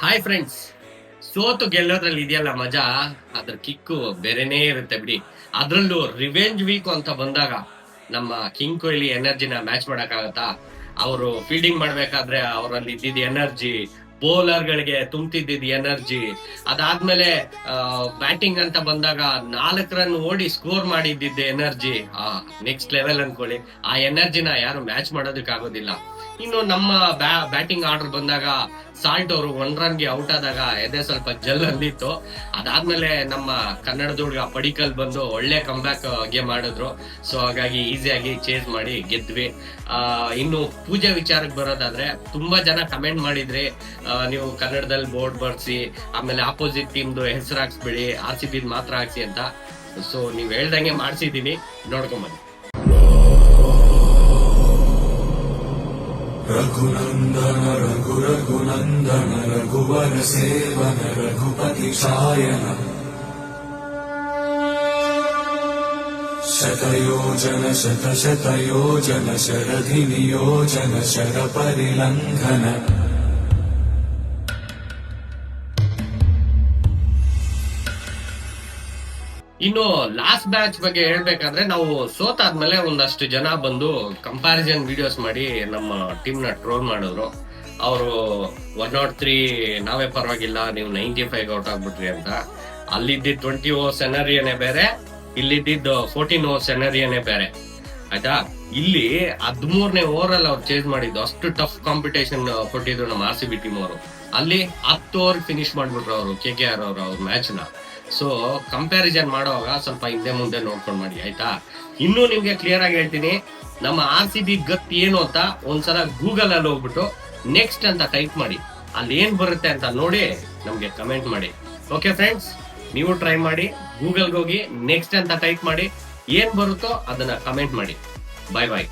Hi friends ಸೋತು ಗೆಲ್ಲೋದ್ರಲ್ಲಿ ಇದೆಯಲ್ಲ ಮಜಾ? ಅದ್ರ ಕಿಕ್ಕು ಬೇರೆನೇ ಇರುತ್ತೆ ಬಿಡಿ. ಅದ್ರಲ್ಲೂ ರಿವೆಂಜ್ ವೀಕ್ ಅಂತ ಬಂದಾಗ ನಮ್ಮ ಕಿಂಗ್ ಕೊಹ್ಲಿ ಎನರ್ಜಿನ ಮ್ಯಾಚ್ ಮಾಡಕ್ಕಾಗತ್ತಾ? ಅವರು ಫೀಲ್ಡಿಂಗ್ ಮಾಡ್ಬೇಕಾದ್ರೆ ಅವರಲ್ಲಿ ಇದ್ದಿದ್ದ ಎನರ್ಜಿ ಬೌಲರ್ ಗಳಿಗೆ ತುಂಬ್ತಿದ್ದಿದ್ ಎನರ್ಜಿ, ಅದಾದ್ಮೇಲೆ ಬ್ಯಾಟಿಂಗ್ ಅಂತ ಬಂದಾಗ ನಾಲ್ಕು ರನ್ ಓಡಿ ಸ್ಕೋರ್ ಮಾಡಿದ್ದಿದ್ದ ಎನರ್ಜಿ, ಆ ನೆಕ್ಸ್ಟ್ ಲೆವೆಲ್ ಅನ್ಕೊಳ್ಳಿ. ಆ ಎನರ್ಜಿನ ಯಾರು ಮ್ಯಾಚ್ ಮಾಡೋದಕ್ಕೆ ಆಗೋದಿಲ್ಲ ಇನ್ನು ನಮ್ಮ ಬ್ಯಾಟಿಂಗ್ ಆರ್ಡರ್ ಬಂದಾಗ ಸಾಲ್ಟ್ ಅವರು ಒನ್ ರನ್ಗೆ ಔಟ್ ಆದಾಗ ಎದೆ ಸ್ವಲ್ಪ ಜಲ್ ಅಲ್ಲಿತ್ತು. ಅದಾದ್ಮೇಲೆ ನಮ್ಮ ಕನ್ನಡದ ಹುಡುಗ ಪಡಿಕಲ್ ಬಂದು ಒಳ್ಳೆ ಕಂಬ್ಯಾಕ್ ಗೇಮ್ ಆಡಿದ್ರು ಸೊ ಹಾಗಾಗಿ ಈಸಿಯಾಗಿ ಚೇಸ್ ಮಾಡಿ ಗೆದ್ವಿ. ಇನ್ನು ಪೂಜೆ ವಿಚಾರಕ್ಕೆ ಬರೋದಾದ್ರೆ ತುಂಬಾ ಜನ ಕಮೆಂಟ್ ಮಾಡಿದ್ರಿ ನೀವು ಕನ್ನಡದಲ್ಲಿ ಬೋರ್ಡ್ ಬರ್ಸಿ, ಆಮೇಲೆ ಆಪೋಸಿಟ್ ಟೀಮ್ದು ಹೆಸರು ಹಾಕ್ಸ್ಬಿಡಿ ಆರ್ ಸಿ ಮಾತ್ರ ಹಾಕ್ಸಿ ಅಂತ. ಸೊ ನೀವ್ ಹೇಳ್ದಂಗೆ ಮಾಡ್ಸಿದೀನಿ. ನೋಡ್ಕೊಂಬನ್ನಿ रघुनन्दन रघु रघुनन्दन रघुवर सेवन रघुपति शायन शतयोजन शतशतयोजन शरधि नियोजन शरपरिलङ्घन ಇನ್ನು ಲಾಸ್ಟ್ ಬ್ಯಾಚ್ ಬಗ್ಗೆ ಹೇಳ್ಬೇಕಾದ್ರೆ ನಾವು ಸೋತಾದ್ಮೇಲೆ ಒಂದಷ್ಟು ಜನ ಬಂದು ಕಂಪ್ಯಾರಿಸನ್ ವಿಡಿಯೋಸ್ ಮಾಡಿ ನಮ್ಮ ಟೀಮ್ನ ಟ್ರೋಲ್ ಮಾಡಿದ್ರು. ಅವರು ಒನ್ ನಾಟ್ ತ್ರೀ ನಾವೇ ಪರವಾಗಿಲ್ಲ, ನೀವು ನೈಂಟಿ ಫೈವ್ ಔಟ್ ಆಗ್ಬಿಟ್ರಿ ಅಂತ. ಅಲ್ಲಿದ್ದಿದ್ ಟ್ವೆಂಟಿ ಓ ಸೆನರಿಯನೇ ಬೇರೆ ಇಲ್ಲಿದ್ದಿದ್ದು ಫೋರ್ಟೀನ್ ಓ ಸೆನರಿಯನೇ ಬೇರೆ. ಆಯ್ತಾ? ಇಲ್ಲಿ ಹದಿಮೂರನೇ ಓವರ್ ಅಲ್ಲಿ ಅವ್ರು ಚೇಂಜ್ ಮಾಡಿದ್ದು ಅಷ್ಟು ಟಫ್ ಕಾಂಪಿಟೇಷನ್ ಕೊಟ್ಟಿದ್ರು ನಮ್ಮ ಆರ್ ಸಿ ಬಿ ಟೀಮ್ ಅವರು. ಅಲ್ಲಿ ಹತ್ತು ಓವರ್ ಫಿನಿಶ್ ಮಾಡ್ಬಿಟ್ರು ಅವರು ಕೆ ಕೆ ಆರ್ ಅವರು ಅವ್ರ ಮ್ಯಾಚ್ನ. ಸೊ ಕಂಪ್ಯಾರಿಸನ್ ಮಾಡುವಾಗ ಸ್ವಲ್ಪ ಹಿಂದೆ ಮುಂದೆ ನೋಡ್ಕೊಂಡು ಮಾಡಿ, ಆಯ್ತಾ? ಇನ್ನೂ ನಿಮ್ಗೆ ಕ್ಲಿಯರ್ ಆಗಿ ಹೇಳ್ತೀನಿ. ನಮ್ಮ ಆರ್ ಸಿ ಬಿ ಗತ್ ಏನು ಅಂತ ಒಂದ್ಸಲ ಗೂಗಲ್ ಅಲ್ಲಿ ಹೋಗ್ಬಿಟ್ಟು ನೆಕ್ಸ್ಟ್ ಅಂತ ಟೈಪ್ ಮಾಡಿ. ಅಲ್ಲಿ ಏನ್ ಬರುತ್ತೆ ಅಂತ ನೋಡಿ ನಮ್ಗೆ ಕಮೆಂಟ್ ಮಾಡಿ. ಓಕೆ ಫ್ರೆಂಡ್ಸ್ ನೀವು ಟ್ರೈ ಮಾಡಿ ಗೂಗಲ್ಗೆ ಹೋಗಿ ನೆಕ್ಸ್ಟ್ ಅಂತ ಟೈಪ್ ಮಾಡಿ. ಏನ್ ಬರುತ್ತೋ ಅದನ್ನ ಕಮೆಂಟ್ ಮಾಡಿ. ಬಾಯ್ ಬಾಯ್